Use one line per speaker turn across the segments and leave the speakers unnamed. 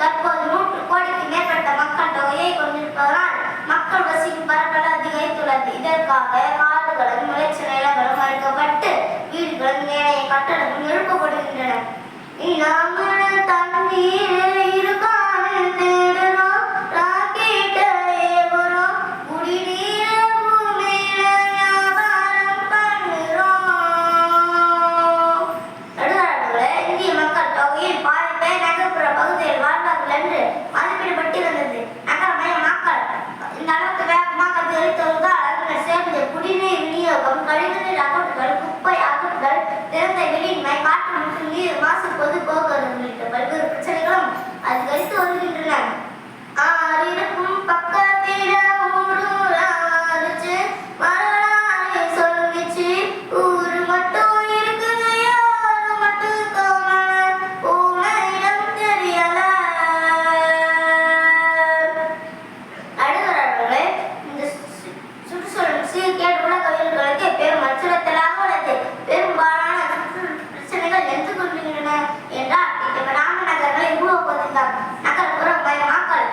தற்போது நூற்று கோடிக்கு மேற்பட்ட மக்கள் தொகையை கொண்டிருப்பதனால் மக்கள் வசிக்கும் பரப்பளவு அதிகரித்துள்ளது. இதற்காக காடுகளும் விளைச்ச நிலங்களும் மறுக்கப்பட்டு வீடுகளும் ஏனைய கட்டடங்களும் எழுப்பப்படுகின்றன இளமன தண்ணீர் bate no sininho, nossa, quando bom, புகுந்தார் நகர்ப்புறம் மக்கள்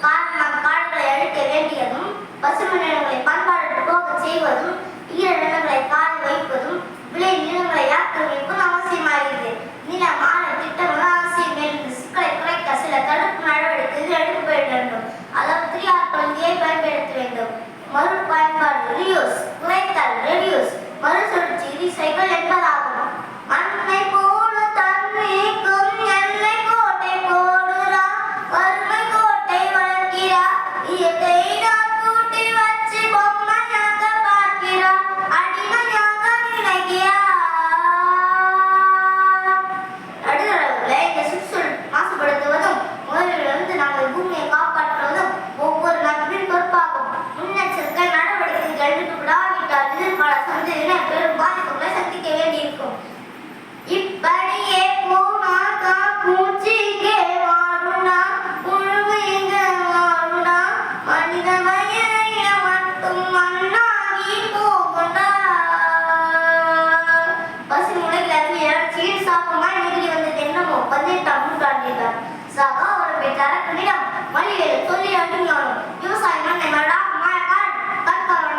காரணமாக காடுகளை அழிக்க வேண்டியதும் பசுமை நிலங்களை பண்பாடு போக செய்வதும் அரக்கனிடம் வழியில் சொல்லி அனுப்பினாலும் விவசாயி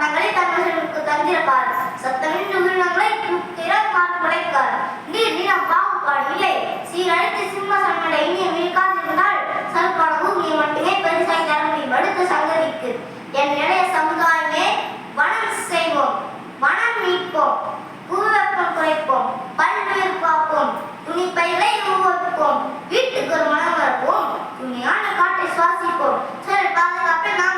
நங்களை தங்களுக்கு தந்திருப்பார். சத்தமின்றி உயிரினங்களை திறன் பார்த்து உழைக்கார் நீர் நிலம் பாகுபாடு இல்லை. சீரழித்து சிம்ம சன்மனை இனிய மிகாதிருந்தால் சருப்பான பூமியை மட்டுமே பெருசாய் தர முடியும் அடுத்த சங்கதிக்கு என் நிலை الفاسقون سورة البقرة